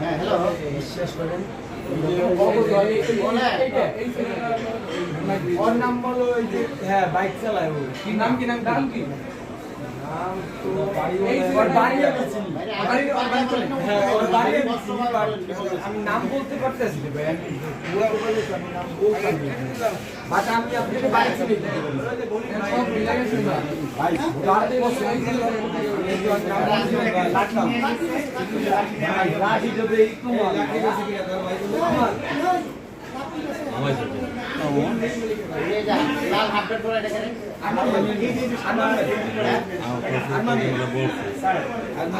হ্যাঁ হ্যালো বিশ্বাস করেন। ওর নাম বলো ওই হ্যাঁ বাইক চালায় ও। কি নাম কি নাম? নাম কি? আমি নাম বলতে পারতেছি আমার আমার